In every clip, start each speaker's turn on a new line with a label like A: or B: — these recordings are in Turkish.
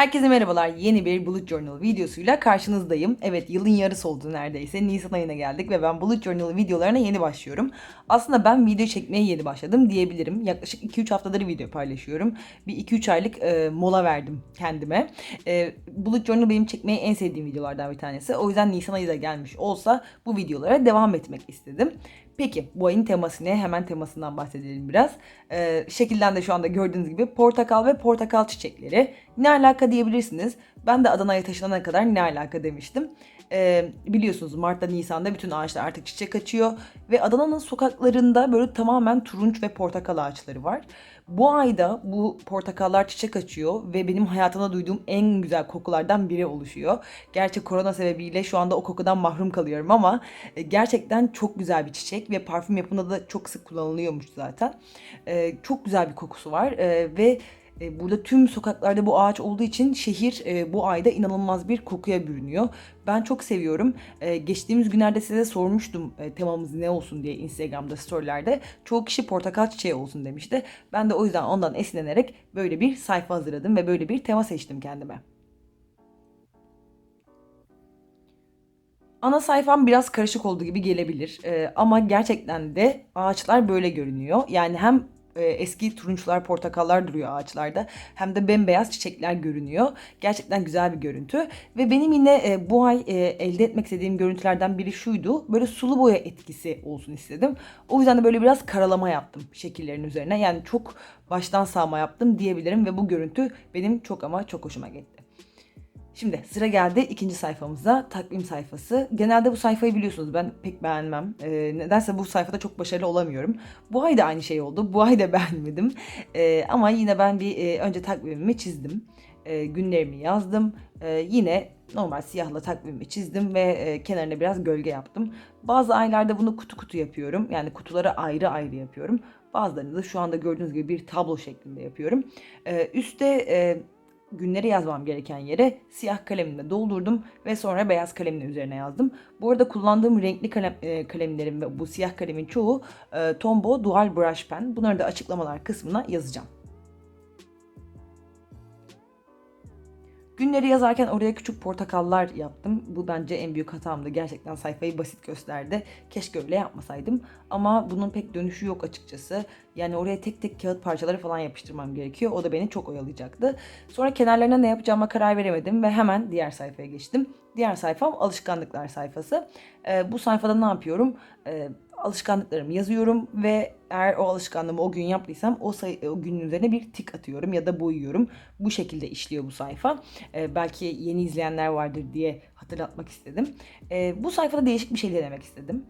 A: Herkese merhabalar. Yeni bir Bullet Journal videosuyla karşınızdayım. Evet yılın yarısı oldu neredeyse. Nisan ayına geldik ve ben Bullet Journal videolarına yeni başlıyorum. Aslında ben video çekmeye yeni başladım diyebilirim. Yaklaşık 2-3 haftadır video paylaşıyorum. Bir 2-3 aylık e, mola verdim kendime. E, Bullet Journal benim çekmeyi en sevdiğim videolardan bir tanesi. O yüzden Nisan ayı da gelmiş olsa bu videolara devam etmek istedim. Peki bu ayın teması ne? Hemen temasından bahsedelim biraz. Ee, şekilden de şu anda gördüğünüz gibi portakal ve portakal çiçekleri. Ne alaka diyebilirsiniz. Ben de Adana'ya taşınana kadar ne alaka demiştim. Ee, biliyorsunuz Mart'ta Nisan'da bütün ağaçlar artık çiçek açıyor. Ve Adana'nın sokaklarında böyle tamamen turunç ve portakal ağaçları var. Bu ayda bu portakallar çiçek açıyor ve benim hayatımda duyduğum en güzel kokulardan biri oluşuyor. Gerçi korona sebebiyle şu anda o kokudan mahrum kalıyorum ama e, gerçekten çok güzel bir çiçek ve parfüm yapımında da çok sık kullanılıyormuş zaten. E, çok güzel bir kokusu var e, ve e, Burada tüm sokaklarda bu ağaç olduğu için şehir e, bu ayda inanılmaz bir kokuya bürünüyor. Ben çok seviyorum. E, geçtiğimiz günlerde size sormuştum e, temamız ne olsun diye Instagram'da storylerde. Çoğu kişi portakal çiçeği olsun demişti. Ben de o yüzden ondan esinlenerek böyle bir sayfa hazırladım ve böyle bir tema seçtim kendime. Ana sayfam biraz karışık olduğu gibi gelebilir ee, ama gerçekten de ağaçlar böyle görünüyor. Yani hem e, eski turunçlar, portakallar duruyor ağaçlarda hem de bembeyaz çiçekler görünüyor. Gerçekten güzel bir görüntü ve benim yine e, bu ay e, elde etmek istediğim görüntülerden biri şuydu. Böyle sulu boya etkisi olsun istedim. O yüzden de böyle biraz karalama yaptım şekillerin üzerine. Yani çok baştan sağma yaptım diyebilirim ve bu görüntü benim çok ama çok hoşuma gitti. Şimdi sıra geldi ikinci sayfamıza takvim sayfası. Genelde bu sayfayı biliyorsunuz ben pek beğenmem. Ee, nedense bu sayfada çok başarılı olamıyorum. Bu ay da aynı şey oldu. Bu ay da beğenmedim. Ee, ama yine ben bir e, önce takvimimi çizdim. E, günlerimi yazdım. E, yine normal siyahla takvimimi çizdim ve e, kenarına biraz gölge yaptım. Bazı aylarda bunu kutu kutu yapıyorum. Yani kutuları ayrı ayrı yapıyorum. Bazılarını da şu anda gördüğünüz gibi bir tablo şeklinde yapıyorum. E, üste e, günleri yazmam gereken yere siyah kalemle doldurdum ve sonra beyaz kalemle üzerine yazdım. Bu arada kullandığım renkli kalem, e, kalemlerim ve bu siyah kalemin çoğu e, Tombow Dual Brush Pen. Bunları da açıklamalar kısmına yazacağım. Günleri yazarken oraya küçük portakallar yaptım. Bu bence en büyük hatamdı. Gerçekten sayfayı basit gösterdi. Keşke öyle yapmasaydım. Ama bunun pek dönüşü yok açıkçası. Yani oraya tek tek kağıt parçaları falan yapıştırmam gerekiyor. O da beni çok oyalayacaktı. Sonra kenarlarına ne yapacağıma karar veremedim ve hemen diğer sayfaya geçtim. Diğer sayfam alışkanlıklar sayfası. Ee, bu sayfada ne yapıyorum? Ee, alışkanlıklarımı yazıyorum ve eğer o alışkanlığımı o gün yaptıysam o, sayı, o günün üzerine bir tik atıyorum ya da boyuyorum. Bu şekilde işliyor bu sayfa. Ee, belki yeni izleyenler vardır diye hatırlatmak istedim. Ee, bu sayfada değişik bir şey denemek istedim.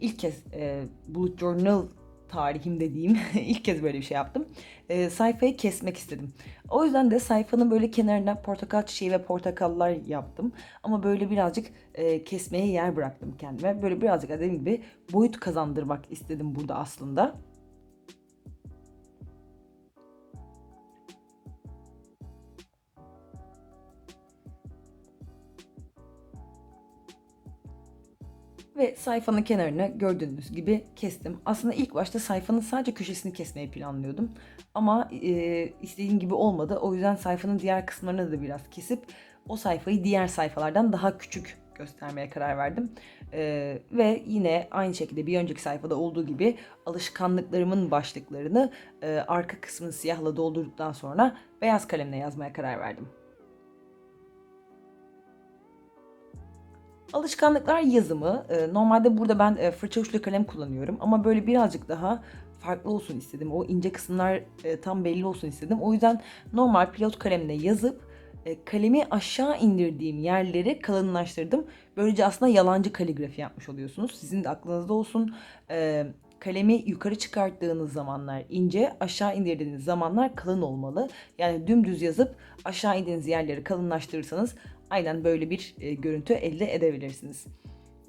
A: İlk kez e, Bullet Journal tarihim dediğim ilk kez böyle bir şey yaptım. E, sayfayı kesmek istedim. O yüzden de sayfanın böyle kenarına portakal çiçeği ve portakallar yaptım. Ama böyle birazcık e, kesmeye yer bıraktım kendime. Böyle birazcık dediğim gibi boyut kazandırmak istedim burada aslında. Ve sayfanın kenarını gördüğünüz gibi kestim. Aslında ilk başta sayfanın sadece köşesini kesmeyi planlıyordum. Ama e, istediğim gibi olmadı. O yüzden sayfanın diğer kısımlarını da biraz kesip o sayfayı diğer sayfalardan daha küçük göstermeye karar verdim. Ee, ve yine aynı şekilde bir önceki sayfada olduğu gibi alışkanlıklarımın başlıklarını e, arka kısmını siyahla doldurduktan sonra beyaz kalemle yazmaya karar verdim. Alışkanlıklar yazımı. E, normalde burada ben e, fırça uçlu kalem kullanıyorum ama böyle birazcık daha farklı olsun istedim. O ince kısımlar e, tam belli olsun istedim. O yüzden normal pilot kalemle yazıp kalemi aşağı indirdiğim yerleri kalınlaştırdım. Böylece aslında yalancı kaligrafi yapmış oluyorsunuz. Sizin de aklınızda olsun. Kalemi yukarı çıkarttığınız zamanlar ince, aşağı indirdiğiniz zamanlar kalın olmalı. Yani dümdüz yazıp aşağı indiğiniz yerleri kalınlaştırırsanız aynen böyle bir e, görüntü elde edebilirsiniz.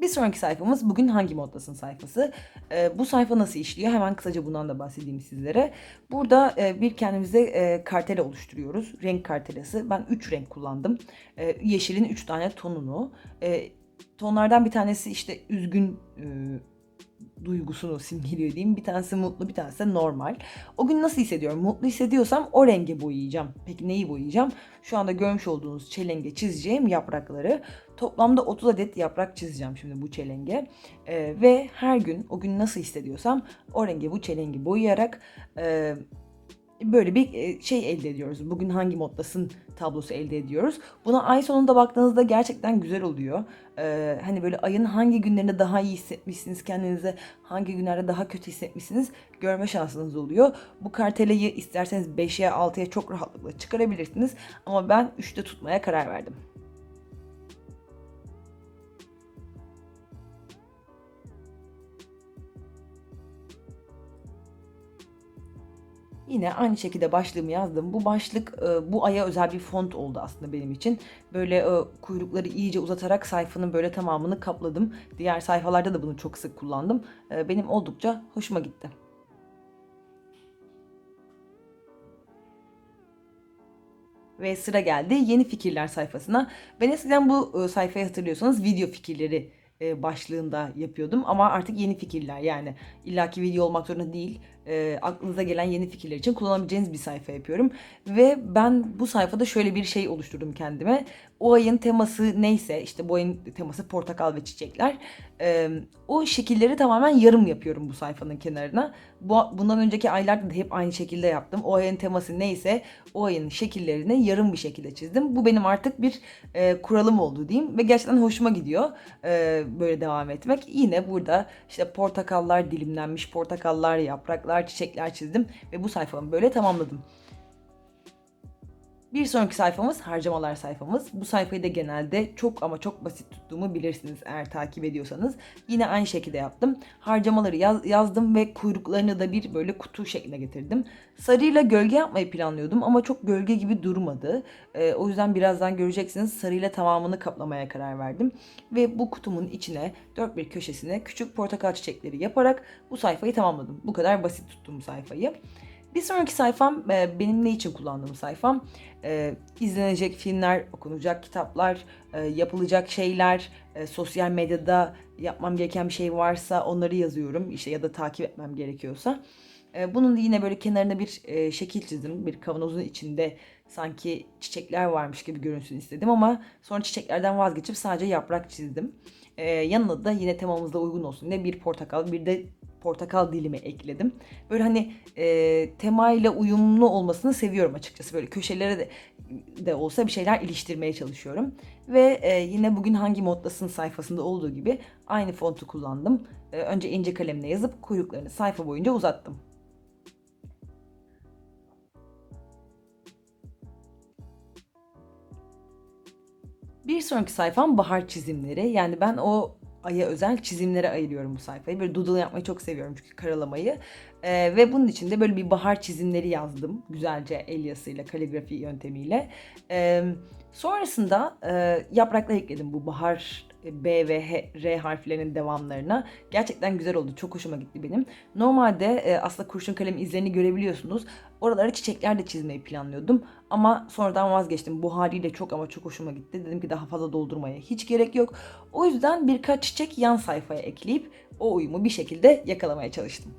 A: Bir sonraki sayfamız bugün hangi moddasın sayfası. E, bu sayfa nasıl işliyor? Hemen kısaca bundan da bahsedeyim sizlere. Burada e, bir kendimize e, kartele oluşturuyoruz. Renk kartelası. Ben 3 renk kullandım. E, yeşilin 3 tane tonunu. E, tonlardan bir tanesi işte üzgün e, duygusunu simgeliyor diyeyim. Bir tanesi mutlu, bir tanesi normal. O gün nasıl hissediyorum? Mutlu hissediyorsam o rengi boyayacağım. Peki neyi boyayacağım? Şu anda görmüş olduğunuz çelenge çizeceğim yaprakları. Toplamda 30 adet yaprak çizeceğim şimdi bu çelenge. Ee, ve her gün o gün nasıl hissediyorsam o rengi bu çelengi boyayarak e, böyle bir e, şey elde ediyoruz. Bugün hangi moddasın tablosu elde ediyoruz. Buna ay sonunda baktığınızda gerçekten güzel oluyor. Ee, hani böyle ayın hangi günlerinde daha iyi hissetmişsiniz kendinizi, hangi günlerde daha kötü hissetmişsiniz görme şansınız oluyor. Bu kartelayı isterseniz 5'e 6'ya çok rahatlıkla çıkarabilirsiniz. Ama ben 3'te tutmaya karar verdim. Yine aynı şekilde başlığımı yazdım. Bu başlık e, bu aya özel bir font oldu aslında benim için. Böyle e, kuyrukları iyice uzatarak sayfanın böyle tamamını kapladım. Diğer sayfalarda da bunu çok sık kullandım. E, benim oldukça hoşuma gitti. Ve sıra geldi yeni fikirler sayfasına. Ben eskiden bu sayfayı hatırlıyorsanız video fikirleri başlığında yapıyordum ama artık yeni fikirler yani illaki video olmak zorunda değil e, aklınıza gelen yeni fikirler için kullanabileceğiniz bir sayfa yapıyorum. Ve ben bu sayfada şöyle bir şey oluşturdum kendime. O ayın teması neyse işte bu ayın teması portakal ve çiçekler e, o şekilleri tamamen yarım yapıyorum bu sayfanın kenarına. Bu, bundan önceki aylarda da hep aynı şekilde yaptım. O ayın teması neyse o ayın şekillerini yarım bir şekilde çizdim. Bu benim artık bir e, kuralım oldu diyeyim ve gerçekten hoşuma gidiyor e, böyle devam etmek. Yine burada işte portakallar dilimlenmiş portakallar yapraklar çiçekler çizdim ve bu sayfamı böyle tamamladım. Bir sonraki sayfamız harcamalar sayfamız. Bu sayfayı da genelde çok ama çok basit tuttuğumu bilirsiniz eğer takip ediyorsanız. Yine aynı şekilde yaptım. Harcamaları yaz, yazdım ve kuyruklarını da bir böyle kutu şekline getirdim. Sarıyla gölge yapmayı planlıyordum ama çok gölge gibi durmadı. Ee, o yüzden birazdan göreceksiniz sarıyla tamamını kaplamaya karar verdim. Ve bu kutumun içine dört bir köşesine küçük portakal çiçekleri yaparak bu sayfayı tamamladım. Bu kadar basit tuttum sayfayı. Bir sonraki sayfam e, benim ne için kullandığım sayfam. E, izlenecek filmler, okunacak kitaplar, e, yapılacak şeyler, sosyal medyada yapmam gereken bir şey varsa onları yazıyorum. İşte ya da takip etmem gerekiyorsa. Bunun yine böyle kenarına bir e, şekil çizdim. Bir kavanozun içinde sanki çiçekler varmış gibi görünsün istedim ama sonra çiçeklerden vazgeçip sadece yaprak çizdim. E, yanına da yine temamızda uygun olsun diye bir portakal bir de portakal dilimi ekledim. Böyle hani e, temayla uyumlu olmasını seviyorum açıkçası. Böyle köşelere de, de olsa bir şeyler iliştirmeye çalışıyorum. Ve e, yine bugün hangi moddasın sayfasında olduğu gibi aynı fontu kullandım. E, önce ince kalemle yazıp kuyruklarını sayfa boyunca uzattım. Bir sonraki sayfam bahar çizimleri. Yani ben o aya özel çizimlere ayırıyorum bu sayfayı. Böyle doodle yapmayı çok seviyorum çünkü karalamayı. Ee, ve bunun için de böyle bir bahar çizimleri yazdım. Güzelce el yazısıyla, kaligrafi yöntemiyle. Ee, sonrasında e, yapraklar ekledim bu bahar B ve H, R harflerinin devamlarına. Gerçekten güzel oldu. Çok hoşuma gitti benim. Normalde e, aslında kurşun kalem izlerini görebiliyorsunuz. Oralara çiçekler de çizmeyi planlıyordum. Ama sonradan vazgeçtim. Bu haliyle çok ama çok hoşuma gitti. Dedim ki daha fazla doldurmaya hiç gerek yok. O yüzden birkaç çiçek yan sayfaya ekleyip o uyumu bir şekilde yakalamaya çalıştım.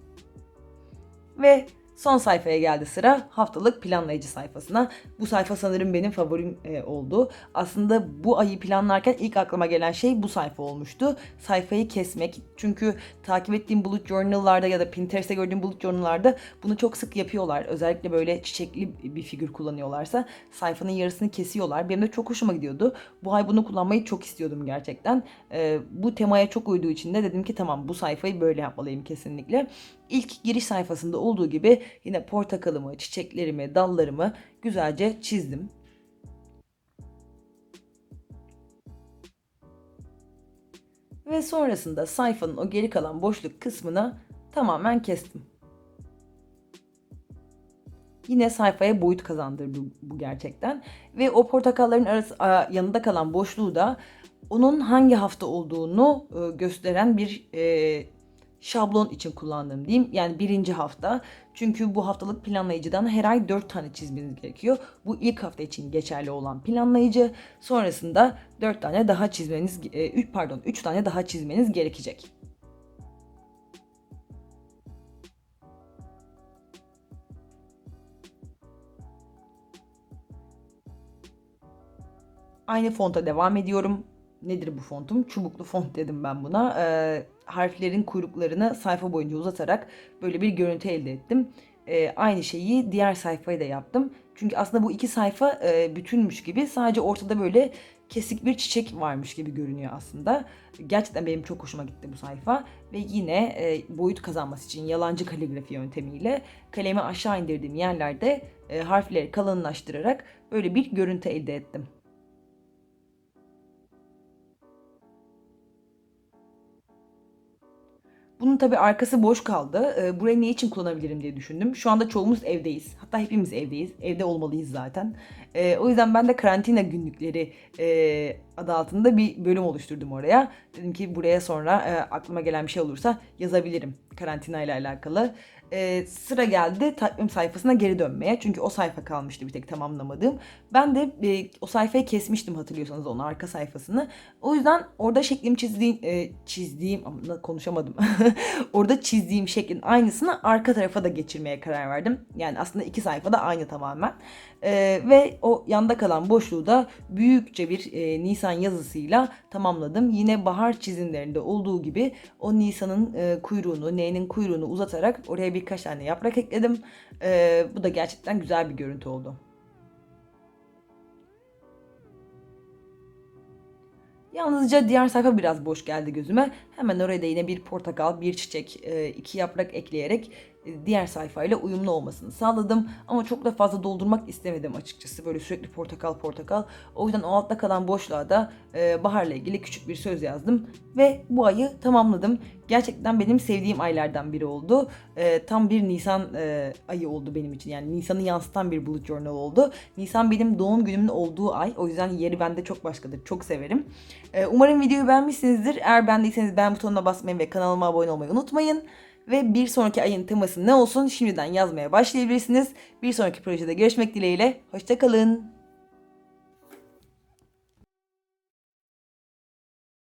A: Ve Son sayfaya geldi sıra haftalık planlayıcı sayfasına. Bu sayfa sanırım benim favorim e, oldu. Aslında bu ayı planlarken ilk aklıma gelen şey bu sayfa olmuştu. Sayfayı kesmek. Çünkü takip ettiğim bullet journal'larda ya da Pinterest'te gördüğüm bullet journal'larda bunu çok sık yapıyorlar. Özellikle böyle çiçekli bir figür kullanıyorlarsa sayfanın yarısını kesiyorlar. Benim de çok hoşuma gidiyordu. Bu ay bunu kullanmayı çok istiyordum gerçekten. E, bu temaya çok uyduğu için de dedim ki tamam bu sayfayı böyle yapmalıyım kesinlikle. İlk giriş sayfasında olduğu gibi yine portakalımı, çiçeklerimi, dallarımı güzelce çizdim. Ve sonrasında sayfanın o geri kalan boşluk kısmını tamamen kestim. Yine sayfaya boyut kazandırdı bu gerçekten. Ve o portakalların arası, yanında kalan boşluğu da onun hangi hafta olduğunu e, gösteren bir e, şablon için kullandığım diyeyim. Yani birinci hafta. Çünkü bu haftalık planlayıcıdan her ay 4 tane çizmeniz gerekiyor. Bu ilk hafta için geçerli olan planlayıcı. Sonrasında 4 tane daha çizmeniz, e, pardon 3 tane daha çizmeniz gerekecek. Aynı fonta devam ediyorum. Nedir bu fontum? Çubuklu font dedim ben buna. Ee, harflerin kuyruklarını sayfa boyunca uzatarak böyle bir görüntü elde ettim. Ee, aynı şeyi diğer sayfaya da yaptım. Çünkü aslında bu iki sayfa e, bütünmüş gibi sadece ortada böyle kesik bir çiçek varmış gibi görünüyor aslında. Gerçekten benim çok hoşuma gitti bu sayfa. Ve yine e, boyut kazanması için yalancı kaligrafi yöntemiyle kalemi aşağı indirdiğim yerlerde e, harfleri kalınlaştırarak böyle bir görüntü elde ettim. Bunun tabii arkası boş kaldı. Ee, burayı ne için kullanabilirim diye düşündüm. Şu anda çoğumuz evdeyiz. Hatta hepimiz evdeyiz. Evde olmalıyız zaten. Ee, o yüzden ben de karantina günlükleri e, adı altında bir bölüm oluşturdum oraya. Dedim ki buraya sonra e, aklıma gelen bir şey olursa yazabilirim karantina ile alakalı. Ee, sıra geldi takvim sayfasına geri dönmeye. Çünkü o sayfa kalmıştı bir tek tamamlamadığım. Ben de e, o sayfayı kesmiştim hatırlıyorsanız onun arka sayfasını. O yüzden orada şeklim çizdiğim, e, çizdiğim ama konuşamadım. orada çizdiğim şeklin aynısını arka tarafa da geçirmeye karar verdim. Yani aslında iki sayfada aynı tamamen. Ee, ve o yanda kalan boşluğu da büyükçe bir e, Nisan yazısıyla tamamladım. Yine bahar çizimlerinde olduğu gibi o Nisan'ın e, kuyruğunu, N'nin kuyruğunu uzatarak oraya birkaç tane yaprak ekledim. Ee, bu da gerçekten güzel bir görüntü oldu. Yalnızca diğer sayfa biraz boş geldi gözüme. Hemen oraya da yine bir portakal, bir çiçek, e, iki yaprak ekleyerek diğer sayfayla uyumlu olmasını sağladım. Ama çok da fazla doldurmak istemedim açıkçası. Böyle sürekli portakal portakal. O yüzden o altta kalan boşluğa da e, baharla ilgili küçük bir söz yazdım. Ve bu ayı tamamladım. Gerçekten benim sevdiğim aylardan biri oldu. E, tam bir Nisan e, ayı oldu benim için. Yani Nisan'ı yansıtan bir bullet journal oldu. Nisan benim doğum günümün olduğu ay. O yüzden yeri bende çok başkadır. Çok severim. E, umarım videoyu beğenmişsinizdir. Eğer beğendiyseniz beğen butonuna basmayı ve kanalıma abone olmayı unutmayın. Ve bir sonraki ayın teması ne olsun şimdiden yazmaya başlayabilirsiniz. Bir sonraki projede görüşmek dileğiyle. Hoşçakalın.